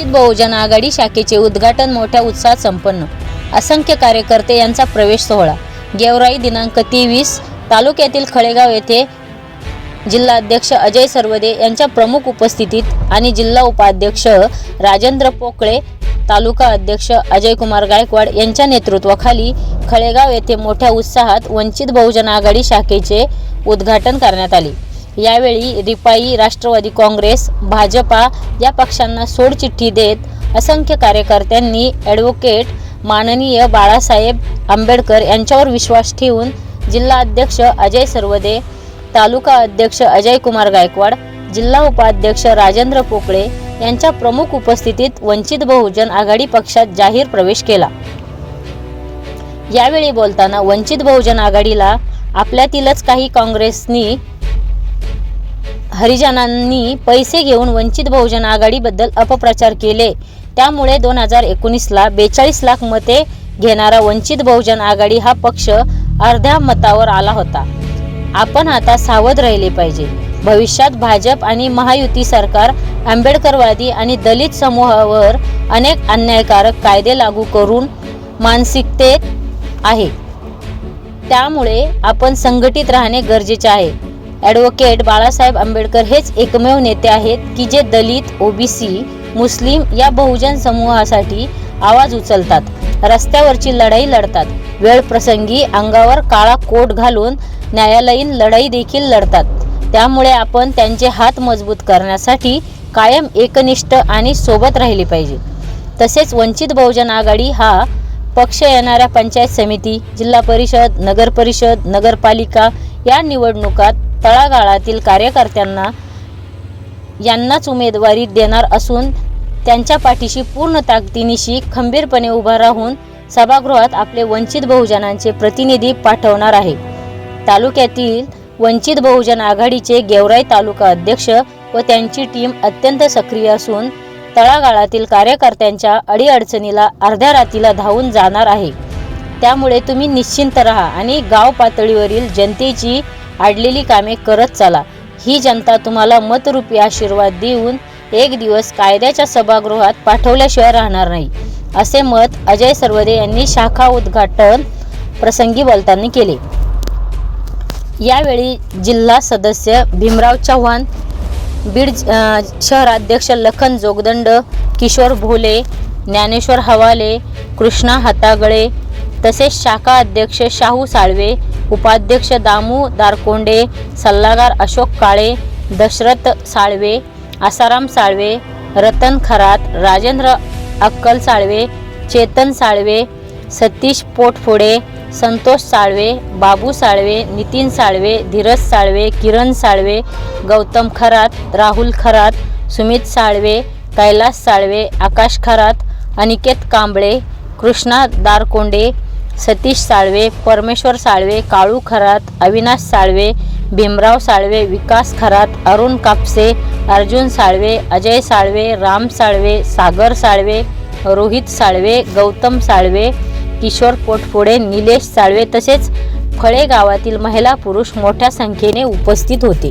वंचित बहुजन आघाडी शाखेचे उद्घाटन मोठ्या उत्साहात संपन्न. असंख्य कार्यकर्ते यांचा प्रवेश सोहळा. गेवराई दिनांक तेवीस तालुक्यातील खळेगाव येथे जिल्हाध्यक्ष अजय सरवदे यांच्या प्रमुख उपस्थितीत आणि जिल्हा उपाध्यक्ष राजेंद्र पोकळे तालुका अध्यक्ष अजय कुमार गायकवाड यांच्या नेतृत्वाखाली खळेगाव येथे मोठ्या उत्साहात वंचित बहुजन आघाडी शाखेचे उद्घाटन करण्यात आले. यावेळी रिपाई राष्ट्रवादी काँग्रेस भाजपा या पक्षांना सोडचिठ्ठी देत असंख्य कार्यकर्त्यांनी ॲडव्होकेट माननीय बाळासाहेब आंबेडकर यांच्यावर विश्वास ठेवून जिल्हा अध्यक्ष अजय सर्वदे तालुका अध्यक्ष अजय कुमार गायकवाड जिल्हा उपाध्यक्ष राजेंद्र पोकळे यांच्या प्रमुख उपस्थितीत वंचित बहुजन आघाडी पक्षात जाहीर प्रवेश केला. यावेळी बोलताना वंचित बहुजन आघाडीला आपल्यातीलच काही काँग्रेसनी हरिजनांनी पैसे घेऊन वंचित बहुजन आघाडीबद्दल अपप्रचार केले. त्यामुळे दोन हजार एकोणीसला बेचाळीस लाख मते घेणारा वंचित बहुजन आघाडी हा पक्ष अर्ध्या मतावर आला होता. आपण आता सावध राहिले पाहिजे. भविष्यात भाजप आणि महायुती सरकार आंबेडकरवादी आणि दलित समूहावर अनेक अन्यायकारक कायदे लागू करून मानसिकतेत आहे. त्यामुळे आपण संघटित राहणे गरजेचे आहे. ॲडव्होकेट बाळासाहेब आंबेडकर हेच एकमेव नेते आहेत की जे दलित ओबीसी मुस्लिम या बहुजन समूहासाठी आवाज उचलतात रस्त्यावरची लढाई लढतात वेळ प्रसंगी अंगावर काळा कोट घालून न्यायालयीन लढाई देखील लढतात. त्यामुळे आपण त्यांचे हात मजबूत करण्यासाठी कायम एकनिष्ठ आणि सोबत राहिले पाहिजे. तसेच वंचित बहुजन आघाडी हा पक्ष येणाऱ्या पंचायत समिती जिल्हा परिषद नगर परिषद नगरपालिका या निवडणुकात तळागाळातील कार्यकर्त्यांना यांनाच उमेदवारी देणार असून त्यांच्या पाठीशी पूर्ण ताकदीनिशी खंबीरपणे उभा राहून सभागृहात आपले वंचित बहुजनांचे प्रतिनिधी पाठवणार आहे. तालुक्यातील वंचित बहुजन आघाडीचे गेवराई तालुका अध्यक्ष व त्यांची टीम अत्यंत सक्रिय असून तळागाळातील कार्यकर्त्यांच्या अडीअडचणीला अर्ध्या रातीला धावून जाणार आहे. त्यामुळे तुम्ही निश्चिंत राहा आणि गाव पातळीवरील जनतेची आडलेली कामे करत चला. ही जनता तुम्हाला मतरूपी आशीर्वाद देऊन एक दिवस कायद्याच्या सभागृहात पाठवल्याशिवाय राहणार नाही असे मत अजय सरवदे यांनी शाखा उद्घाटन प्रसंगी बोलताना केले. यावेळी जिल्हा सदस्य भीमराव चव्हाण बीड शहराध्यक्ष लखन जोगदंड किशोर भोले ज्ञानेश्वर हवाले कृष्णा हातागळे तसेच शाखा अध्यक्ष शाहू साळवे उपाध्यक्ष दामू दारकोंडे सल्लागार अशोक काळे दशरथ साळवे आसाराम साळवे रतन खरात राजेंद्र अक्कल साळवे चेतन साळवे सतीश पोटफोडे संतोष साळवे बाबू साळवे नितीन साळवे धीरज साळवे किरण साळवे गौतम खरात राहुल खरात सुमित साळवे कैलास साळवे आकाश खरात अनिकेत कांबळे कृष्णा दारकोंडे सतीश साळवे परमेश्वर साळवे काळू खरात अविनाश साळवे भीमराव साळवे विकास खरात अरुण कापसे अर्जुन साळवे अजय साळवे राम साळवे सागर साळवे रोहित साळवे गौतम साळवे किशोर पोटफोडे निलेश साळवे तसेच फळे गावातील महिला पुरुष मोठ्या संख्येने उपस्थित होते.